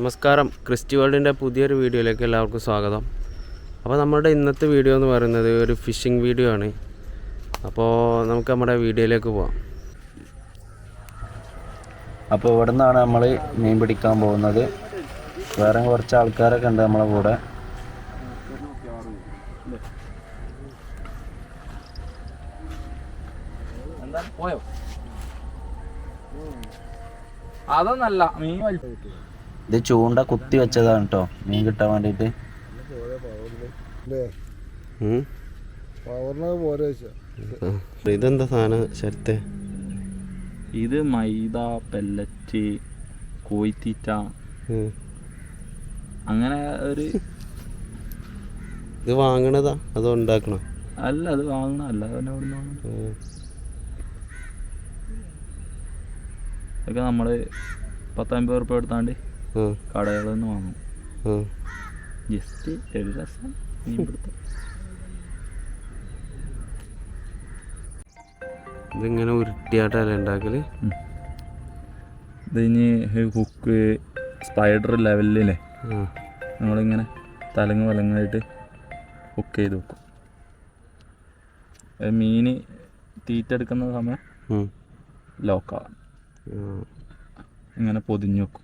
നമസ്കാരം. ക്രിസ്റ്റി വേൾഡിന്റെ പുതിയൊരു വീഡിയോയിലേക്ക് എല്ലാവർക്കും സ്വാഗതം. അപ്പോൾ നമ്മുടെ ഇന്നത്തെ വീഡിയോ എന്ന് പറയുന്നത് ഒരു ഫിഷിംഗ് വീഡിയോ ആണ്. അപ്പോൾ നമുക്ക് നമ്മുടെ വീഡിയോയിലേക്ക് പോവാം. അപ്പോൾ ഇവിടെ നിന്നാണ് നമ്മൾ മീൻ പിടിക്കാൻ പോകുന്നത്. വേറെ കുറച്ച് ആൾക്കാരൊക്കെ ഉണ്ട് നമ്മളെ കൂടെ. പോയോ? അതൊന്നല്ല മീൻ വലി- ഇത് ചൂണ്ട കുത്തി വെച്ചതാണ് കേട്ടോ മീൻ കിട്ടാൻ വേണ്ടിയിട്ട് ഇതെന്താ സാധനം? ശരത്തെ. ഇത് മൈദ പെല്ലറ്റ് കോയിത്തീറ്റ അങ്ങനെ ഒരു ഇത് വാങ്ങണതാ? അതോ ഉണ്ടാക്കണോ? അല്ല അത് വാങ്ങണ. അല്ല തന്നെ അവിടുന്ന് ഇതൊക്കെ നമ്മൾ പത്തമ്പത് ഉറുപ്പ്യ എടുത്താണ്ട് കടകളിൽ നിന്ന് വാങ്ങും. ജസ്റ്റ് ഒരു രസം മീൻ പിടുത്തം. ഇതിങ്ങനെ ഉരുട്ടിയാട്ടല്ലേ ഉണ്ടാക്കൽ? ഇതിന് ഹുക്ക് സ്പൈഡർ ലെവലിലേ. നമ്മളിങ്ങനെ തലങ്ങ് വലങ്ങായിട്ട് ഹുക്ക് ചെയ്ത് വെക്കും. മീന് മീൻ തീറ്റ എടുക്കുന്ന സമയം ആ. ഇങ്ങനെ പൊതിഞ്ഞു വെക്കും.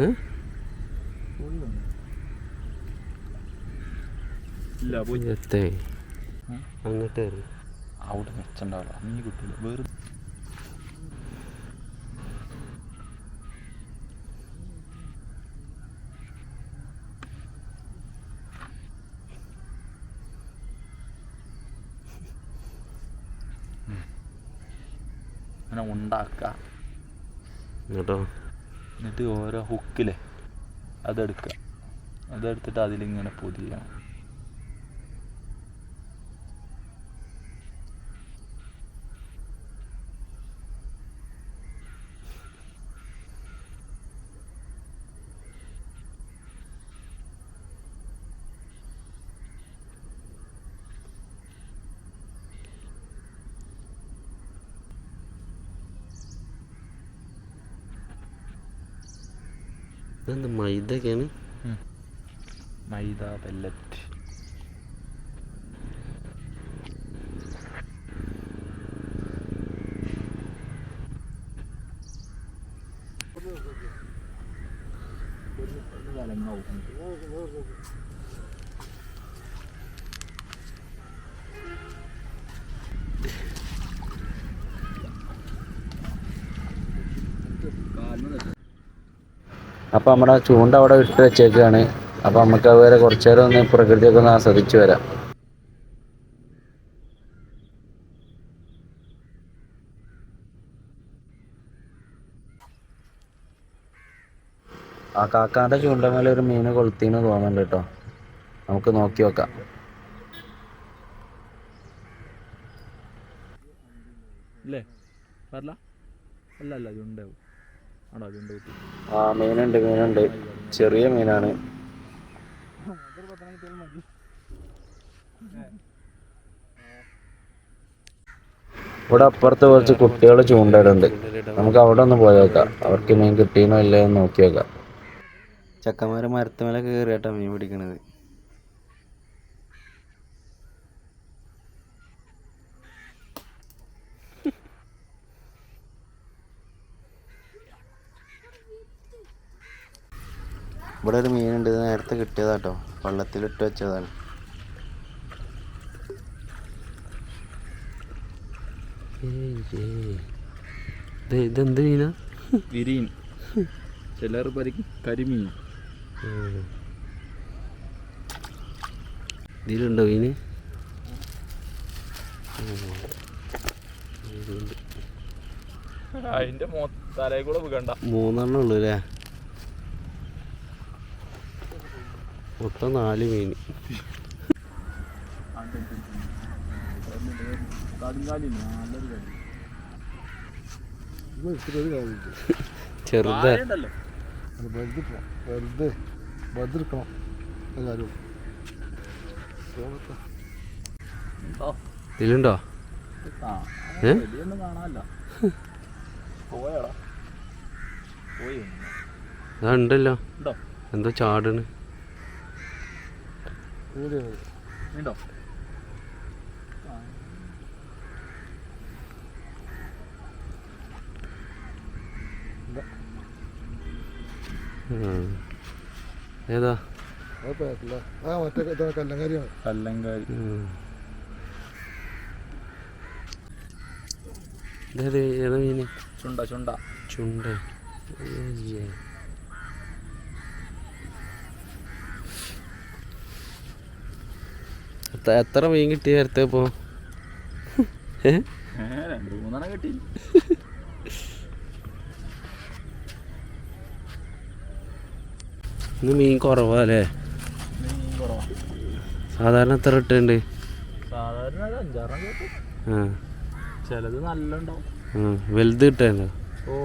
ഏ? അങ്ങോട്ട് അവിടെ മെച്ചുണ്ടാവില്ല നീ കിട്ടില്ല വേറെ അങ്ങനെ ഉണ്ടാക്കുക കേട്ടോ എന്നിട്ട് ഓരോ ഹുക്കിലെ അതെടുക്കുക. അതെടുത്തിട്ട് അതിലിങ്ങനെ പൊതിയണം. ഇതെന്താ മൈദൊക്കെയാണ് മൈദ പെല്ലറ്റ് അപ്പോൾ നമ്മുടെ ചൂണ്ട അവിടെ ഇട്ട് വെച്ചേക്കാണ്. അപ്പോൾ നമുക്ക് അതുവരെ കുറച്ച് നേരം ഒന്ന് പ്രകൃതിയൊക്കെ ഒന്ന് ആസ്വദിച്ച് വരാം. ആ കാക്കാന്റെ ചൂണ്ടമേലെ ഒരു മീൻ കൊളുത്തിന്ന് തോന്നുന്നുണ്ട് കേട്ടോ. നമുക്ക് നോക്കി നോക്കാം. അല്ലേ വരല? അല്ല അല്ല ചുണ്ടാവും ആ മീനുണ്ട് മീനുണ്ട്. ചെറിയ മീനാണ്. ഇവിടെ അപ്പുറത്ത് കുറച്ച് കുട്ടികൾ ചൂണ്ടയിടുണ്ട് നമുക്ക് അവിടെ ഒന്ന് പോയി നോക്കാം. അവർക്ക് മീൻ കിട്ടിയെന്നോ ഇല്ലയോ എന്ന് നോക്കി നോക്കാം. ചക്കന്മാര് മരത്തുമേലൊക്കെ കയറിയാട്ടാ മീൻ പിടിക്കണത്. ഇവിടെ ഒരു മീനുണ്ട്. നേരത്തെ കിട്ടിയതാട്ടോ. വള്ളത്തിലിട്ട് വെച്ചതാണ്. ഇതെന്ത് മീനാ? വിരീൻ ചിലർ പരിക്കും കരിമീൻ. ഇതിലുണ്ടോ മീന് അതിന്റെ തലയിൽ കൂടെ വീകണ്ട. മൂന്നെണ്ണം ഉള്ളു അല്ലേ? മൊത്തം നാല് മീൻ. ചെറുതാ. എല്ലാവരും ഇതിലുണ്ടോ ആ എന്തോ വലിയൊന്നും കാണാനല്ല പോയടാ പോയി അതാ ഉണ്ടല്ലോ ഉണ്ടോ എന്തോ ചാടണ് ഉണ്ടോ? ഉം. ഏതാ? കല്ലങ്കാരി ഏതാ മീന്? ചുണ്ട ചുണ്ട. ചുണ്ട്. എത്ര- മീൻ കിട്ടി നേരത്തെ ഇപ്പോ? ഏ? ഏ രണ്ട് മൂന്നെണ്ണം ഇന്ന് മീൻ കുറവാ അല്ലേ? സാധാരണ എത്ര ഇട്ടുണ്ട് ചിലത് നല്ല ഉണ്ടാവും വലുത് കിട്ടല്ലോ ഓ.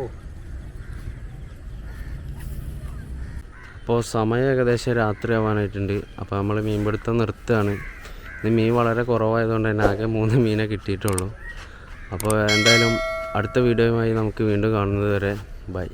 അപ്പോൾ സമയം ഏകദേശം രാത്രി ആവാനായിട്ടുണ്ട്. അപ്പോൾ നമ്മൾ മീൻപിടുത്തം നിർത്തുകയാണ്. ഇന്ന് മീൻ വളരെ കുറവായതുകൊണ്ട് തന്നെ ആകെ മൂന്ന് മീനെ കിട്ടിയിട്ടുള്ളൂ. അപ്പോൾ എന്തായാലും അടുത്ത വീഡിയോയുമായി നമുക്ക് വീണ്ടും കാണുന്നത് വരെ ബൈ.